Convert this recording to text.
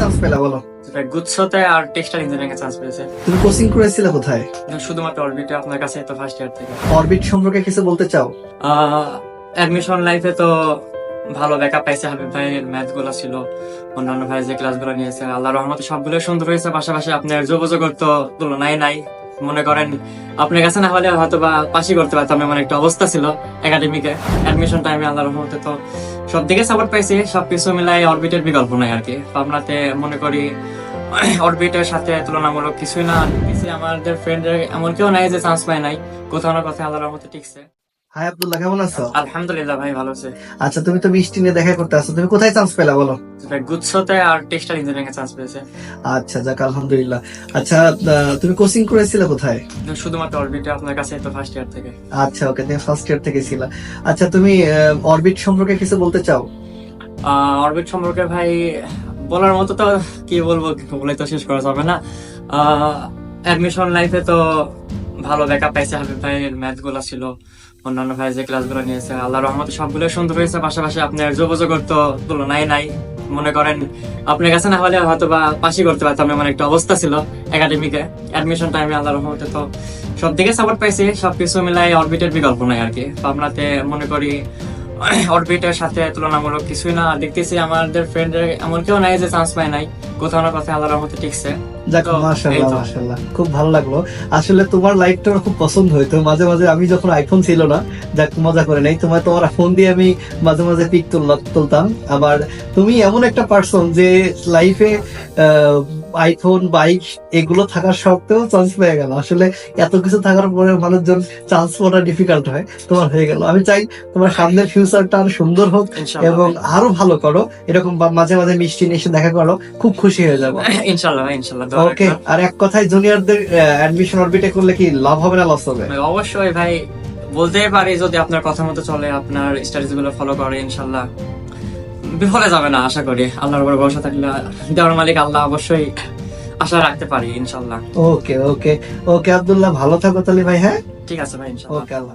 Chance পেলা বলো। গুচ্ছতে আর টেক্সটাইল ইঞ্জিনিয়ারিং এ চান্স পেয়েছে। তুমি কোচিং করেছিলে কোথায়? শুধুমাত্র অরবিটে আপনার কাছে তো ফার্স্ট ইয়ার থেকে। অরবিট সম্পর্কে কিছু বলতে চাও? অ্যাডমিশন লাইফে তো ভালো ব্যাকআপ পাইছে হাবিব ভাইয়ের ম্যাথগুলো ছিল অন্যান্য ভাই যে ক্লাসগুলো নিয়েছে আল্লাহ রহমতে সবগুলো সুন্দর হয়েছে পাশাপাশি আপনার যোগাযোগ তো তুলনায় নাই। মনে করেন, আপনার কাছে না হলে হয়তো বা পাশই করতে পারতাম, এমন একটা অবস্থা ছিল একাডেমিকে অ্যাডমিশন টাইমে আল্লাহ রহমতে তো সব দিকে সাপোর্ট পাইছি সব কিছু মিলাই অরবিটের বিকল্প নাই আর কি। আপনাতে মনে করি অরবিটের সাথে তুলনামূলক কিছুই না। কিছু আমাদের ফ্রেন্ডের এমন কেউ নাই যে চান্স পায় নাই। কোথাও না কোথাও আল্লাহ রহমতে টিকছে। হাই আব্দুল্লাহ কেমন আছো? আলহামদুলিল্লাহ ভাই ভালো আছে। আচ্ছা তুমি তো মিষ্টি নিয়ে দেখা করতে আসছো তুমি কোথায় চান্স পেলা বলো? গুচ্ছতে আর টেক্সটাইল ইঞ্জিনিয়ারিং এ চান্স পেয়েছে। আচ্ছা যাক আলহামদুলিল্লাহ। আচ্ছা তুমি কোচিং করেছিলে কোথায়? শুধুমাত্র অরবিটে আপনার কাছে তো ফার্স্ট ইয়ার থেকে। আচ্ছা ওকে তুমি ফার্স্ট ইয়ার থেকে ছিলা। আচ্ছা তুমি অরবিট সম্পর্কে কিছু বলতে চাও? অরবিট সম্পর্কে ভাই বলার মতো তো কি বলব বলে তো শেষ করা যাবে না। অ্যাডমিশন লাইফে তো ভালো ব্যাকআপ পাইছে হাবিব ভাইয়ের ম্যাথগুলো ছিল। অন্যান্য ভাই যে ক্লাসগুলো নিয়েছে আল্লাহ রহমতে সবগুলো সুন্দর হয়েছে। পাশাপাশি আপনার যোগাযোগের তো তুলনায় নাই। মনে করেন, আপনার কাছে না হলে হয়তো বা পাশই করতে পারতাম, এমন একটা অবস্থা ছিল একাডেমিকে অ্যাডমিশন টাইমে আল্লাহ রহমতে তো সব দিকে সাপোর্ট পাইছি, সবকিছু মিলাই অরবিটের বিকল্প নাই আর কি। আপনাতে মনে করি অরবিটের সাথে তুলনামূলক কিছুই না। দেখতেছি আমাদের ফ্রেন্ডের এমন কেউ নাই যে চান্স পায় নাই। কোথাও না কোথাও আল্লাহ রহমতে টিকছে। যাক মাশাআল্লাহ মাশাআল্লাহ। খুব ভালো লাগল। আসলে তোমার লাইফটা খুব পছন্দ হইতো। মাঝে মাঝে আমি যখন আইফোন ছিল না যাক মজা করে নাই। তোমার তোমার ফোন দিয়ে আমি মাঝে মাঝে পিক তুলতাম। আবার তুমি এমন একটা পার্সন যে লাইফে আইফোন বাইক এগুলো থাকার সত্ত্বেও চান্স পেয়ে গেল। আসলে এত কিছু থাকার পরে মানুষজন চান্স পাওয়া ডিফিকাল্ট হয় তোমার হয়ে গেল। আমি চাই তোমার সামনের ফিউচারটা আরও সুন্দর হোক এবং আরও ভালো করো। এরকম মাঝে মাঝে মিষ্টি নিয়ে এসে দেখা করো খুব খুশি হয়ে যাব। ইনশাল্লাহ ইনশাল্লাহ ওকে আর এক কথায় জুনিয়রদের অ্যাডমিশন অরবিটে করলে কি লাভ হবে না লস হবে? অবশ্যই ভাই বলতেই পারি যদি আপনার কথা মতো চলে আপনার স্টাডিজগুলো ফলো করে ইনশাল্লাহ। বিফলে যাবে না আশা করি। আল্লাহর উপর ভরসা থাকলে দেওয়ার মালিক আল্লাহ অবশ্যই আশা রাখতে পারি ইনশাল্লাহ ওকে ওকে ওকে আব্দুল্লাহ ভালো থাকো তাহলে ভাই হ্যাঁ? ঠিক আছে ভাই ইনশাল্লাহ ওকে আল্লাহ